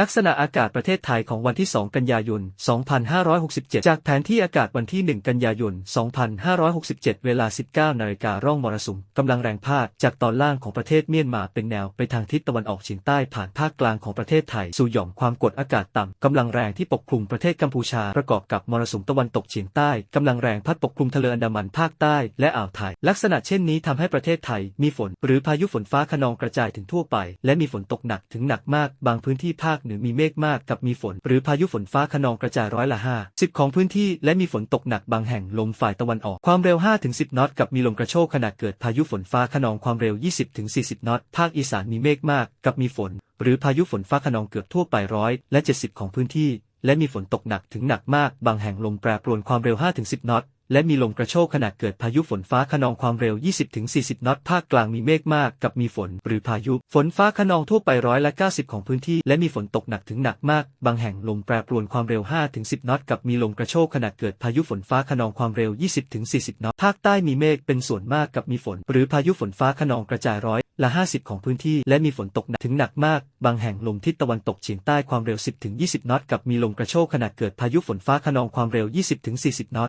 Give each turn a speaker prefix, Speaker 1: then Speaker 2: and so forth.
Speaker 1: ลักษณะอากาศประเทศไทยของวันที่ 2 กันยายน 2567 จากแผนที่อากาศวันที่ 1 กันยายน 2567 เวลา 19นาฬิการ่องมรสุมกำลังแรงพาดจากตอนล่างของประเทศเมียนมาเป็นแนวไปทางทิศตะวันออกเฉียงใต้ผ่านภาคกลางของประเทศไทย สู่หย่อมความกดอากาศต่ำกำลังแรงที่ปกคลุมประเทศกัมพูชา ประกอบกับมรสุมตะวันตกเฉียงใต้กำลังแรงพัดปกคลุมทะเลอันดามันภาคใต้และอ่าวไทย ลักษณะเช่นนี้ทำให้ประเทศไทยมีฝน หรือพายุฝนฟ้าคะนองกระจายถึงทั่วไป และมีฝนตกหนักถึงหนักมากบางพื้นที่ภาคเหนือมีเมฆมากกับมีฝน หรือพายุฝนฟ้าคะนองกระจายร้อยละห้าสิบของพื้นที่และมีฝนตกหนักบางแห่งลมฝ่ายตะวันออก ความเร็ว 5-10 นอตกับมีลมกระโชกขณะเกิดพายุฝนฟ้าคะนองความเร็ว 20-40 นอตภาคอีสานมีเมฆมากกับมีฝน หรือพายุฝนฟ้าคะนองเกือบทั่วไปร้อยและ 70 ของพื้นที่ และมีฝนตกหนักถึงหนักมาก บางแห่งลมแปรปรวนความเร็ว 5-10 นอต และมีลมกระโชกขณะเกิดพายุฝนฟ้าคะนองความเร็ว 20-40 นอตภาคกลางมีเมฆมากกับมีฝนหรือพายุ ฝนฟ้าคะนองทั่วไปร้อยละ 90 ของพื้นที่ และมีฝนตกหนักถึงหนักมาก บางแห่งลมแปรปรวนความเร็ว 5-10 นอตกับมีลมกระโชกขณะเกิดพายุฝนฟ้าคะนองความเร็ว 20-40 นอตภาคใต้มีเมฆเป็นส่วนมากกับมีฝน หรือพายุฝนฟ้าคะนองกระจายร้อยละ 50 ของพื้นที่ และมีฝนตกหนักถึงหนักมาก บางแห่งลมทิศตะวันตกเฉียงใต้ความเร็ว 10-20 นอตกับมีลมกระโชกขณะเกิดพายุฝนฟ้าคะนองความเร็ว 20-40 นอต